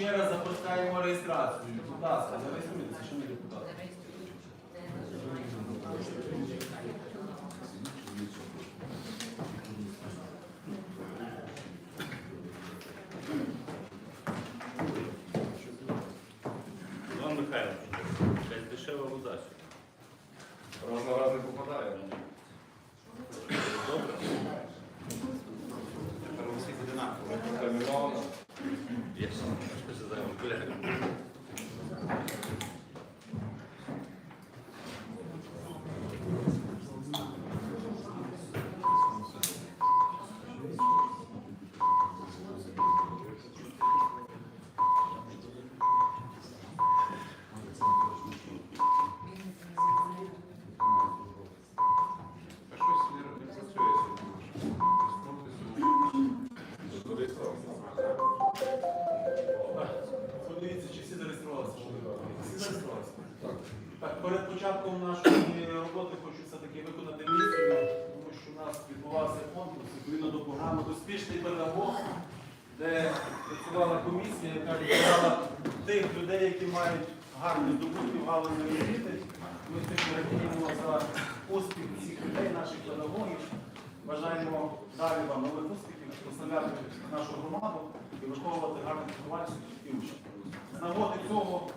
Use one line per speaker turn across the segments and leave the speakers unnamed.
Ще раз запускаємо реєстрацію. Будь ласка, зареєструйтеся, шановні депутати.
Іван Михайлович, якась дешева вода сьогодні.
Раз на раз не попадає.
Добре?
Тепер у всіх одинаково. Терміновано.
Я ще що це
працювала комісія, яка відбирала тих людей, які мають гарні здобутки в галузі освіти. Ми сьогодні радіємо за успіх всіх людей, наших педагогів. Бажаємо далі вам нових успіхів, прославляти нашу громаду і виховувати гарних вихованців і учнів. З нагоди цього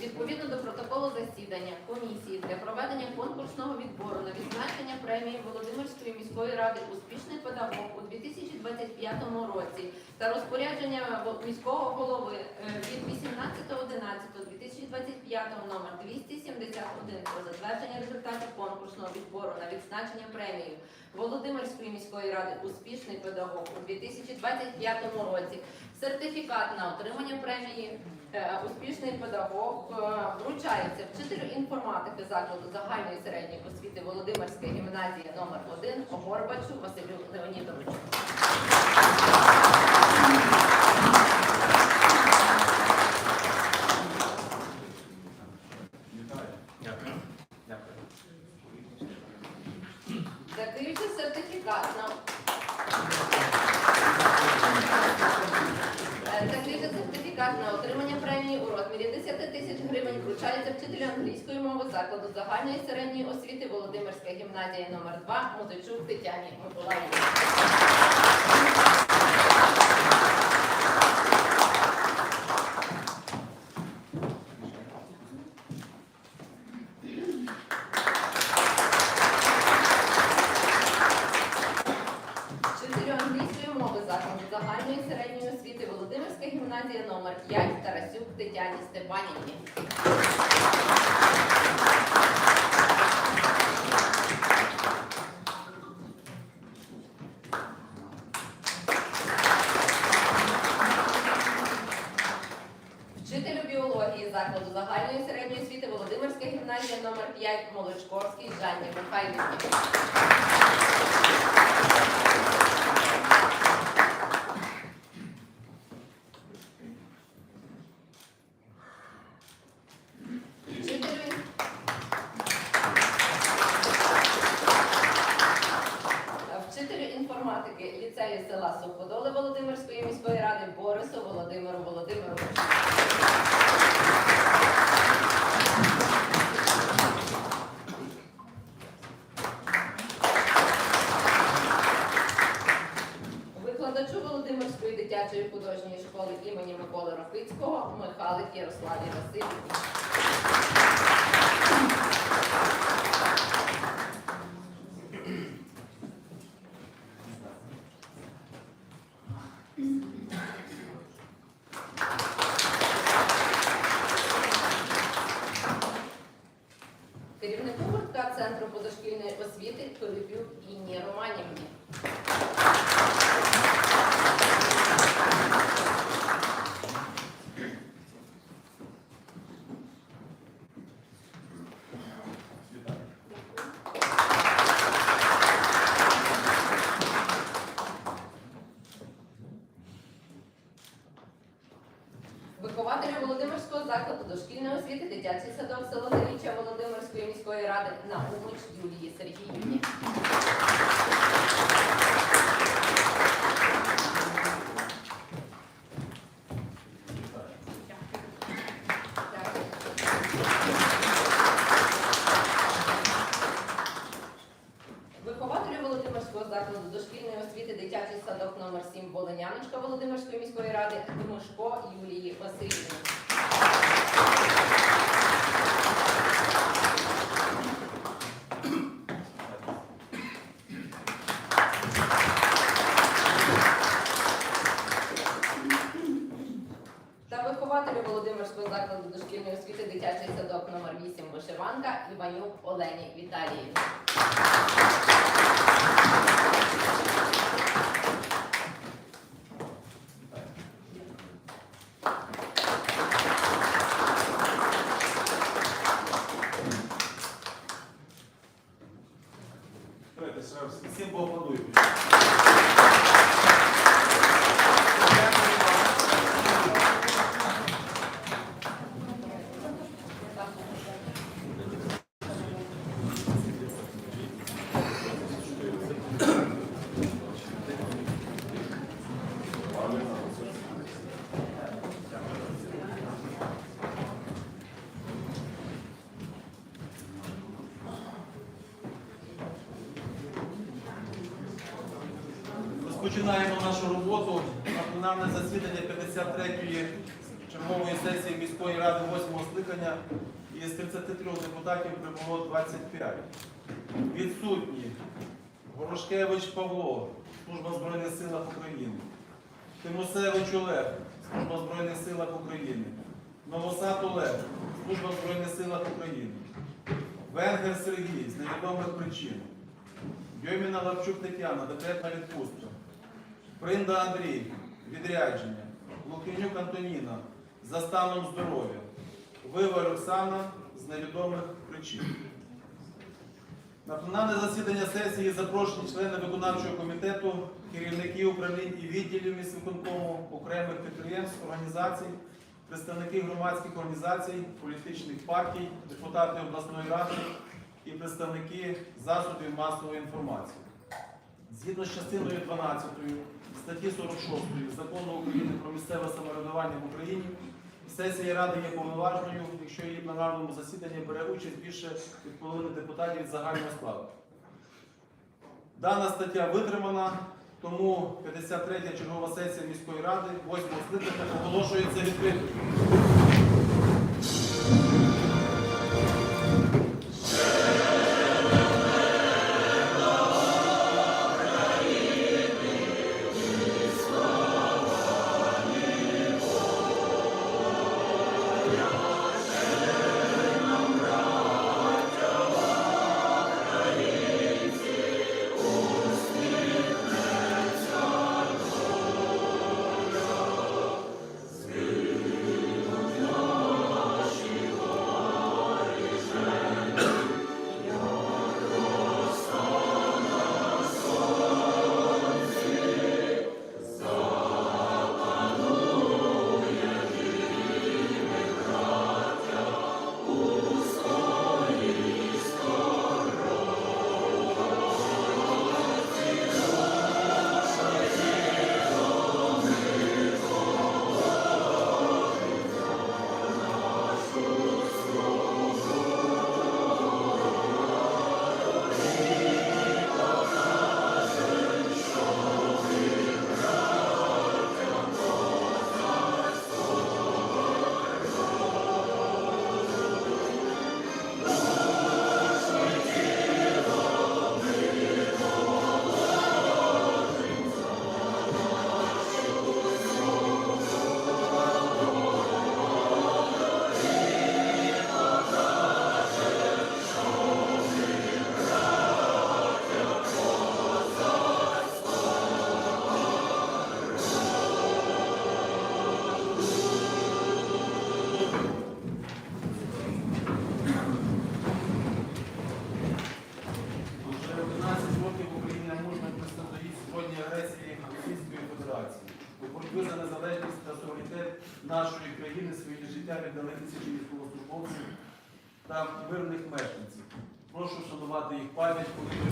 Відповідно до протоколу засідання комісії для проведення конкурсного відбору на відзначення премії Володимирської міської ради Успішний педагог у 2025 році та розпорядження міського голови е, від 18.11.2025 номер 271 про затвердження результатів конкурсного відбору на відзначення премії Володимирської міської ради Успішний педагог у 2025 році. Сертифікат на отримання премії Успішний педагог е, вручається вчителю інформатики закладу загальної середньої освіти Володимирська гімназія номер 1 Огорбачу Василю Леонідовичу.
вітаю.
Дякую.
Дякую.
Закриється сертифікат на Е, Закриється сертифікат на отримання премії у розмірі 10 тисяч гривень вручається вчителю англійської мови закладу загальної середньої освіти Володимирська гімназія номер 2 Музичук Тетяні Миколаївні. 嗯。Регламентчика Володимирської міської ради Тимошко Юлії Васильівни. Та вихователю Володимирського закладу дошкільної освіти дитячий садок номер 8 Вишиванка Іванюк Олені Віталіївні.
Давайте ще раз всім поаплодуємо. Розпочинаємо нашу роботу на пленарне засідання 53-ї чергової сесії міської ради 8-го скликання. Із 33 депутатів прибуло 25. Відсутні Горошкевич Павло, Служба Збройних силах України. Тимосевич Олег, Служба Збройних силах України. Новосад Олег, Служба Збройних силах України. Венгер Сергій з невідомих причин. Дьоміна Лапчук Тетяна, декретна відпустка. Принда Андрій, відрядження. Лукінюк Антоніна, за станом здоров'я. Вива Оксана з невідомих причин. На пленарне засідання сесії запрошені члени виконавчого комітету, керівники управлінь і відділів міськвиконкому, окремих підприємств, організацій, представники громадських організацій, політичних партій, депутати обласної ради і представники засобів масової інформації. Згідно з частиною 12 статті 46 Закону України про місцеве самоврядування в Україні, сесія Ради є повноважною, якщо її пленарному засіданні бере участь більше від половини депутатів від загального складу. Дана стаття витримана, тому 53-я чергова сесія міської ради 8 скликання оголошується відкритою. Життя тисячі військовослужбовців та мирних мешканців. Прошу вшанувати їх пам'ять, коли ми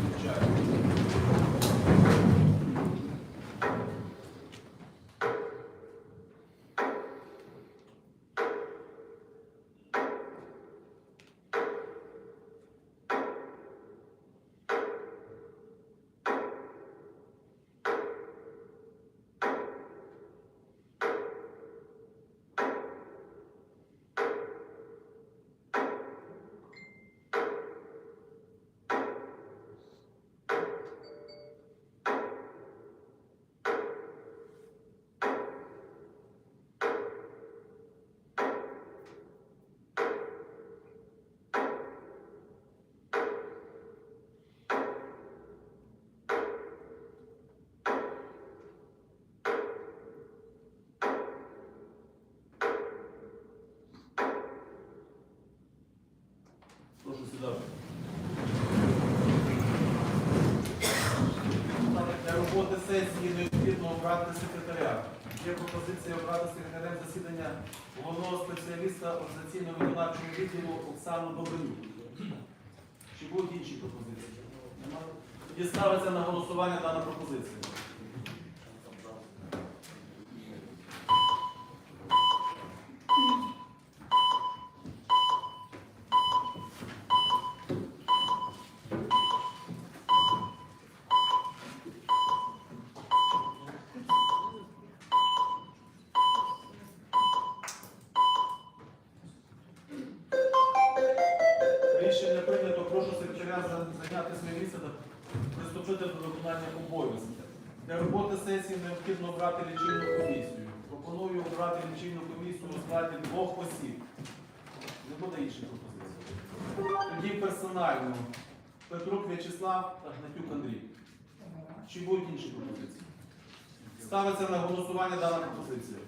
вивчаємо. сесії необхідно обрати секретаря. Є пропозиція обрати секретарем засідання головного спеціаліста організаційно-виконавчого відділу Оксану Добринюк. Чи будуть інші пропозиції? Немає? Тоді ставиться на голосування дана пропозиція. Петрук В'ячеслав та Гнатюк Андрій. Чи будуть інші пропозиції? Ставиться на голосування дана пропозиція.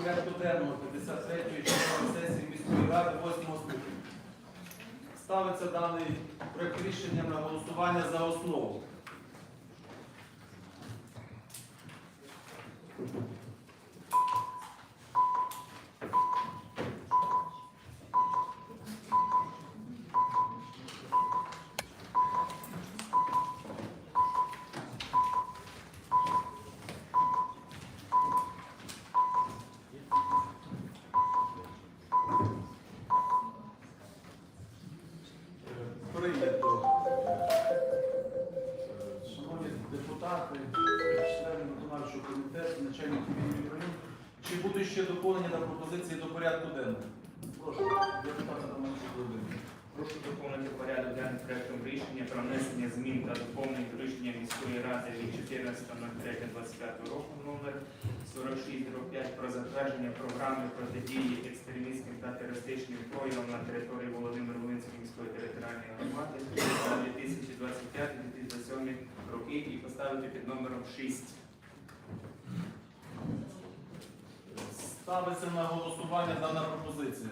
Порядку денного 53-ї чергової сесії міської ради 8 скликання. Ставиться даний проєкт рішення на голосування за основу. Порядку денного? Прошу, Володимир.
Доповнити порядок денний проектом рішення про внесення змін та доповнень до рішення міської ради від 14.03.25 року номер 4605 про затвердження програми протидії екстремістським та терористичним проявам на території Володимир-Волинської міської територіальної громади на 2025-2027 роки і поставити під номером 6.
Ставиться на голосування дана пропозиція.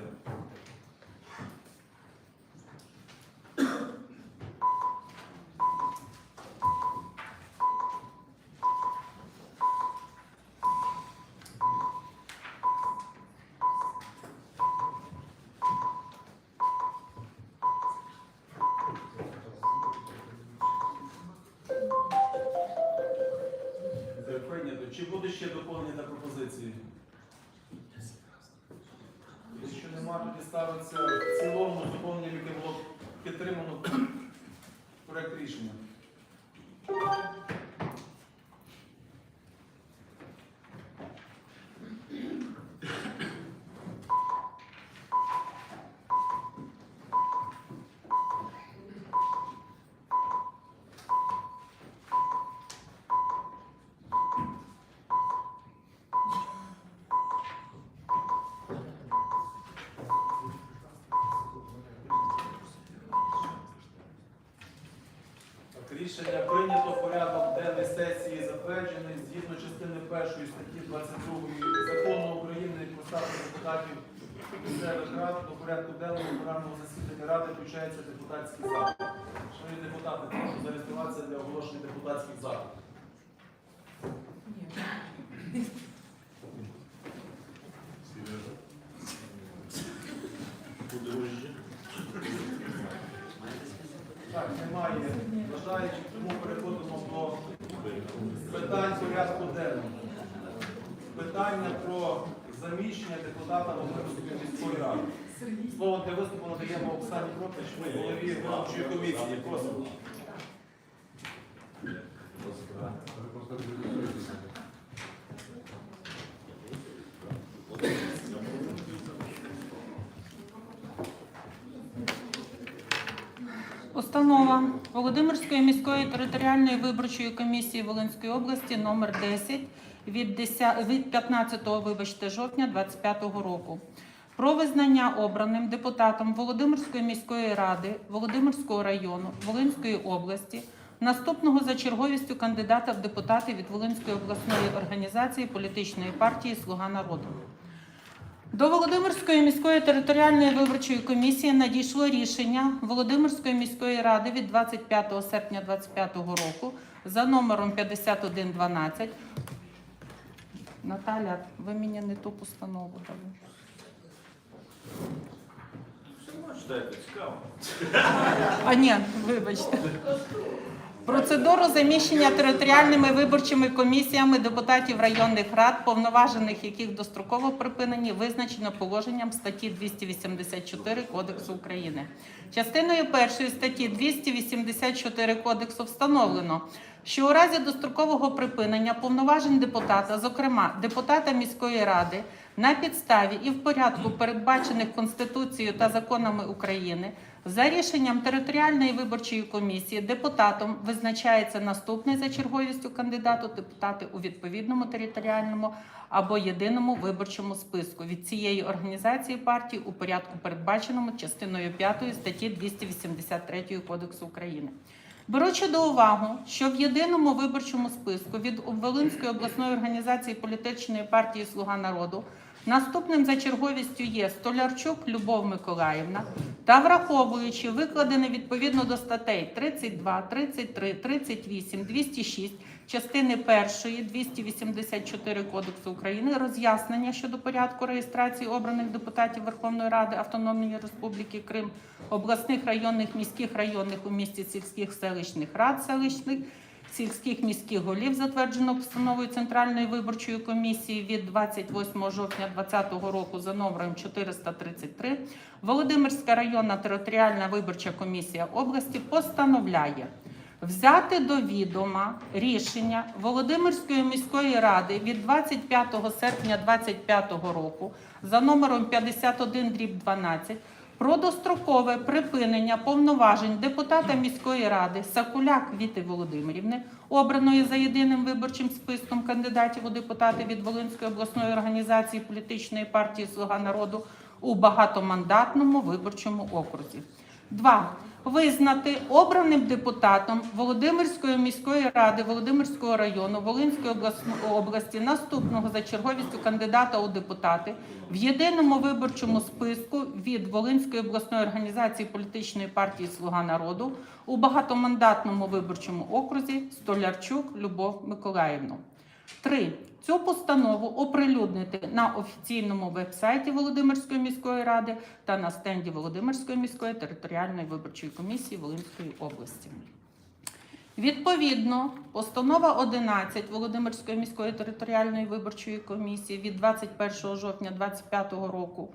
Чи буде ще доповнення пропозиції? Якщо нема, тоді ставиться в цілому з доповненням, яке було підтримано проект рішення. Рішення прийнято, порядок денний сесії затверджений згідно частини першої статті 22 закону України про статус депутатів місцевих рад до порядку денного програмного засідання ради включається депутатський запит. Шановні депутати, прошу зареєструватися для оголошення депутатських запитів.
Подружжя.
Так, немає бажаючих, тому переходимо до питань порядку денного. Питання про заміщення депутата Володимирської міської ради. Слово для виступу надаємо Оксані Кропич, голові.
Постанова Володимирської міської територіальної виборчої комісії Волинської області номер 10 від 15 вибачте, жовтня 25 року. Про визнання обраним депутатом Володимирської міської ради Володимирського району Волинської області наступного за черговістю кандидата в депутати від Волинської обласної організації політичної партії Слуга народу. До Володимирської міської територіальної виборчої комісії надійшло рішення Володимирської міської ради від 25 серпня 2025 року за номером 5112. Наталя, ви мені не ту постанову дали.
Все цікаво.
А ні, вибачте. Процедуру заміщення територіальними виборчими комісіями депутатів районних рад, повноважених яких достроково припинені, визначено положенням статті 284 Кодексу України. Частиною першої статті 284 Кодексу встановлено, що у разі дострокового припинення повноважень депутата, зокрема депутата міської ради, на підставі і в порядку, передбачених Конституцією та законами України, за рішенням територіальної виборчої комісії депутатом визначається наступний за черговістю кандидат у депутати у відповідному територіальному або єдиному виборчому списку від цієї організації партії у порядку, передбаченому частиною 5 статті 283 Кодексу України. Беручи до уваги, що в єдиному виборчому списку від Волинської обласної організації політичної партії Слуга народу наступним за черговістю є Столярчук Любов Миколаївна. Та враховуючи викладене відповідно до статей 32, 33, 38, 206 частини 1 284 Кодексу України роз'яснення щодо порядку реєстрації обраних депутатів Верховної Ради Автономної Республіки Крим, обласних районних міських районних у місті сільських селищних рад селищних сільських міських голів, затверджено постановою Центральної виборчої комісії від 28 жовтня 2020 року за номером 433, Володимирська районна територіальна виборча комісія області постановляє взяти до відома рішення Володимирської міської ради від 25 серпня 2025 року за номером 51 12 про дострокове припинення повноважень депутата міської ради Сакуляк Віти Володимирівни, обраної за єдиним виборчим списком кандидатів у депутати від Волинської обласної організації політичної партії Слуга народу у багатомандатному виборчому окрузі. 2. Визнати обраним депутатом Володимирської міської ради Володимирського району Волинської області наступного за черговістю кандидата у депутати в єдиному виборчому списку від Волинської обласної організації політичної партії Слуга народу у багатомандатному виборчому окрузі Столярчук Любов Миколаївну. 3. Цю постанову оприлюднити на офіційному вебсайті Володимирської міської ради та на стенді Володимирської міської територіальної виборчої комісії Волинської області. Відповідно, постанова 11 Володимирської міської територіальної виборчої комісії від 21 жовтня 2025 року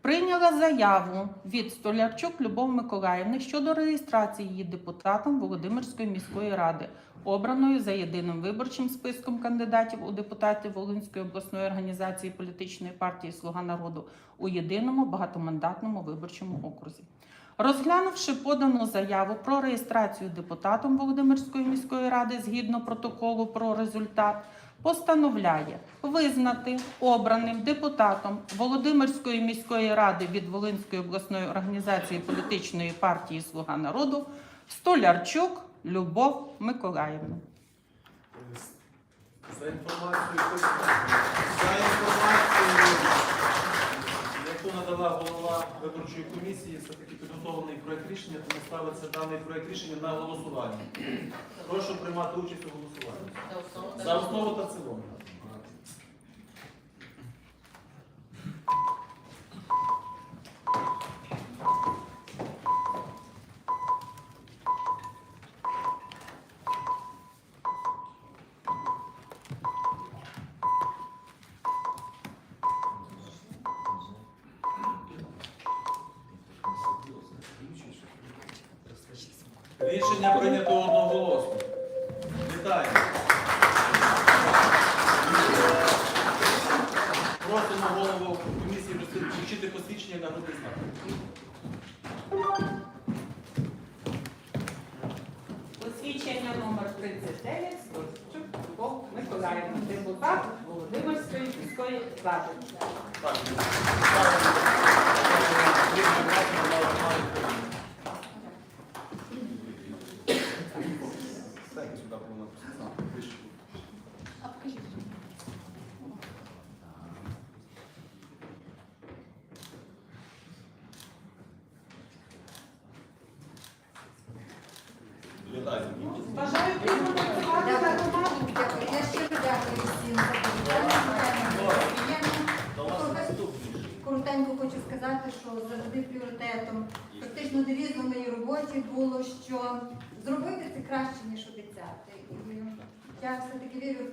прийняла заяву від Столярчук Любов Миколаївни щодо реєстрації її депутатом Володимирської міської ради, обраною за єдиним виборчим списком кандидатів у депутати Волинської обласної організації політичної партії Слуга народу у єдиному багатомандатному виборчому окрузі. Розглянувши подану заяву про реєстрацію депутатом Володимирської міської ради згідно протоколу про результат, постановляє визнати обраним депутатом Володимирської міської ради від Волинської обласної організації політичної партії Слуга народу Столярчук Любов Миколаївна.
За інформацією, за інформацією, яку надала голова виборчої комісії, все-таки підготовлений проєкт рішення, тому ставиться даний проєкт рішення на голосування. Прошу приймати участь у голосуванні.
За основу та
цілому. Рішення прийнято одноголосно. Вітаю. Просимо голову комісії включити посвідчення на груди знак.
Посвідчення номер 39 Стольчук Миколаївна, депутат Володимирської міської
влади.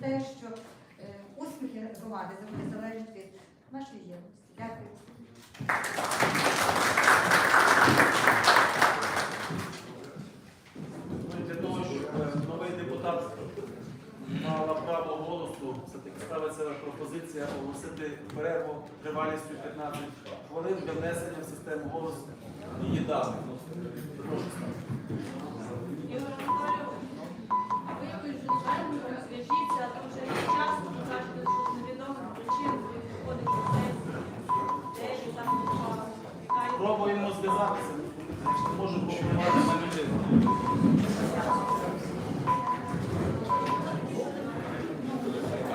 Те, що е, успіхи громади завжди залежать від нашої єдності. Дякую.
Для того, щоб е, новий депутат мала право голосу, все-таки ставиться пропозиція оголосити перерву тривалістю 15 хвилин для внесення в систему голосу її даних. Прошу ставити.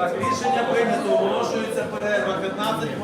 Так, рішення прийнято, оголошується перерва 15 хвилин.